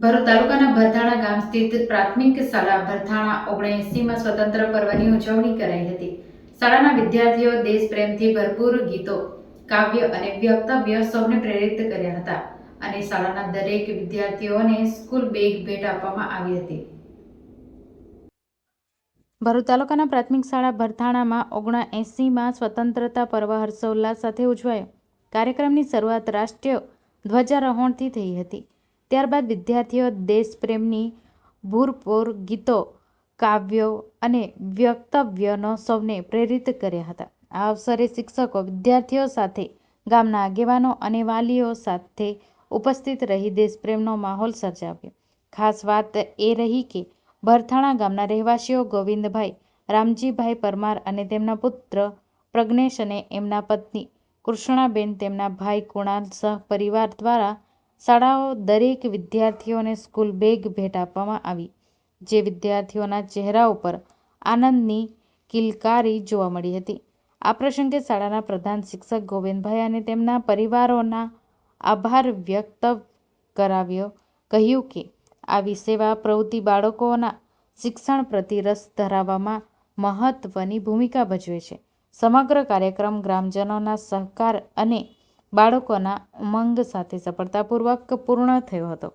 ભરૂચ તાલુકાના ભરથાણા ગામ સ્થિત પ્રાથમિક શાળા ભરથાણા ઓગણએંસીમાં સ્વતંત્ર પર્વની ઉજવણી કરાઈ હતી. શાળાના વિદ્યાર્થીઓ દેશપ્રેમથી ભરપૂર ગીતો, કાવ્ય અને વ્યક્તવ્ય સૌને પ્રેરિત કર્યા હતા અને શાળાના દરેક વિદ્યાર્થીઓને સ્કૂલ બેગ ભેટ આપવામાં આવી હતી. ભરૂચ તાલુકાના પ્રાથમિક શાળા ભરથાણામાં ઓગણા એંસીમાં સ્વતંત્રતા પર્વ હર્ષોલ્લાસ સાથે ઉજવાયો. કાર્યક્રમની શરૂઆત રાષ્ટ્રીય ધ્વજારોહણથી થઈ હતી. ત્યારબાદ વિદ્યાર્થીઓ દેશપ્રેમની ભૂરપૂર ગીતો, કાવ્યો અને વ્યક્તવ્યનો સૌને પ્રેરિત કર્યા હતા. આ અવસરે શિક્ષકો વિદ્યાર્થીઓ સાથે, ગામના આગેવાનો અને વાલીઓ સાથે ઉપસ્થિત રહી દેશપ્રેમનો માહોલ સર્જાવ્યો. ખાસ વાત એ રહી કે ભરથાણા ગામના રહેવાસીઓ ગોવિંદભાઈ, રામજીભાઈ પરમાર અને તેમના પુત્ર પ્રજ્ઞેશ અને એમના પત્ની કૃષ્ણાબેન તેમના ભાઈ કુણાલ સહ પરિવાર દ્વારા શાળાઓ દરેક વિદ્યાર્થીઓને સ્કૂલ બેગ ભેટ આપવામાં આવી, જે વિદ્યાર્થીઓના ચહેરા ઉપર આનંદની કિલકારી જોવા મળી હતી. આ પ્રસંગે શાળાના પ્રધાન શિક્ષક ગોવિંદભાઈ અને તેમના પરિવારોના આભાર વ્યક્ત કરાવ્યો. કહ્યું કે, આવી સેવા પ્રવૃત્તિ બાળકોના શિક્ષણ પ્રતિ રસ ધરાવવામાં મહત્વની ભૂમિકા ભજવે છે. સમગ્ર કાર્યક્રમ ગ્રામજનોના સહકાર અને બાળકોના ઉમંગ સાથે સફળતાપૂર્વક પૂર્ણ થયો હતો.